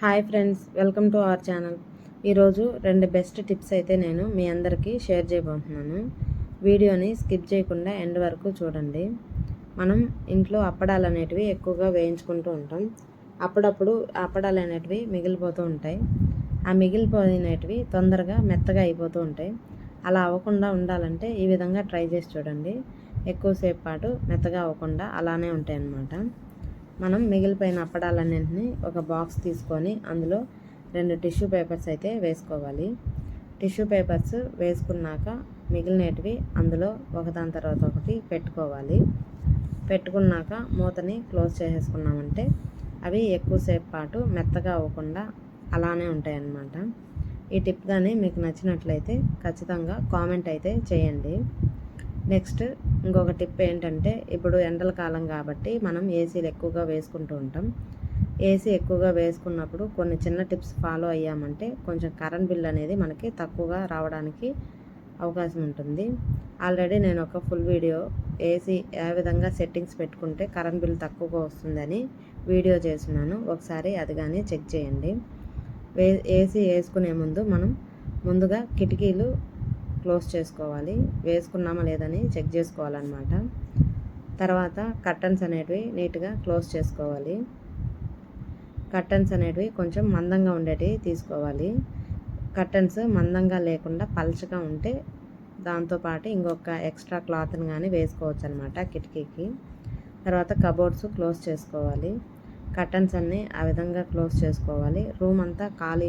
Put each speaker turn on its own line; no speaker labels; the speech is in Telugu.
Hi friends welcome to our channel. ఈరోజు రెండు బెస్ట్ టిప్స్ అయితే నేను మీ అందరికీ షేర్ చేయబోతున్నాను. వీడియోని స్కిప్ చేయకుండా ఎండ్ వరకు చూడండి. మనం ఇంట్లో అప్పడాలు అనేటివి ఎక్కువగా వేయించుకుంటూ ఉంటాం. అప్పుడప్పుడు అప్పడాలు అనేటివి మిగిలిపోతూ ఉంటాయి. ఆ మిగిలిపోయినటివి తొందరగా మెత్తగా అయిపోతూ ఉంటాయి. అలా అవ్వకుండా ఉండాలంటే ఈ విధంగా ట్రై చేసి చూడండి. ఎక్కువసేపు పాటు మెత్తగా అవ్వకుండా అలానే ఉంటాయి అన్నమాట మనం మిగిలిపోయిన అప్పడాలన్నింటినీ ఒక బాక్స్ తీసుకొని అందులో రెండు టిష్యూ పేపర్స్ అయితే వేసుకోవాలి. టిష్యూ పేపర్స్ వేసుకున్నాక మిగిలినటివి అందులో ఒకదాని తర్వాత ఒకటి పెట్టుకోవాలి. పెట్టుకున్నాక మూతని క్లోజ్ చేసేసుకున్నామంటే అవి ఎక్కువసేపు పాటు మెత్తగా అవ్వకుండా అలానే ఉంటాయి అన్నమాట ఈ టిప్ కానీ మీకు నచ్చినట్లయితే ఖచ్చితంగా కామెంట్ అయితే చేయండి. నెక్స్ట్ ఇంకొక టిప్ ఏంటంటే ఇప్పుడు ఎండల కాలం కాబట్టి మనం ఏసీలు ఎక్కువగా వేసుకుంటూ ఉంటాం. ఏసీ ఎక్కువగా వేసుకున్నప్పుడు కొన్ని చిన్న టిప్స్ ఫాలో అయ్యామంటే కొంచెం కరెంట్ బిల్ అనేది మనకి తక్కువగా రావడానికి అవకాశం ఉంటుంది. ఆల్రెడీ నేను ఒక ఫుల్ వీడియో ఏసీ ఏ విధంగా సెట్టింగ్స్ పెట్టుకుంటే కరెంట్ బిల్ తక్కువగా వస్తుందని వీడియో చేస్తున్నాను. ఒకసారి అది కానీ చెక్ చేయండి. వే ఏసీ వేసుకునే ముందు మనం ముందుగా కిటికీలు క్లోజ్ చేసుకోవాలి. వేసుకున్నామా లేదని చెక్ చేసుకోవాలన్నమాట. తర్వాత కర్టన్స్ అనేటివి నీట్గా క్లోజ్ చేసుకోవాలి. కర్టన్స్ అనేటివి కొంచెం మందంగా ఉండేటివి తీసుకోవాలి. కర్టన్స్ మందంగా లేకుండా పలచగా ఉంటే దాంతోపాటు ఇంకొక ఎక్స్ట్రా క్లాత్ని కానీ వేసుకోవచ్చు అనమాట కిటికీకి. తర్వాత కబోర్డ్స్ క్లోజ్ చేసుకోవాలి. కర్టన్స్ అన్నీ ఆ విధంగా క్లోజ్ చేసుకోవాలి. రూమ్ అంతా ఖాళీ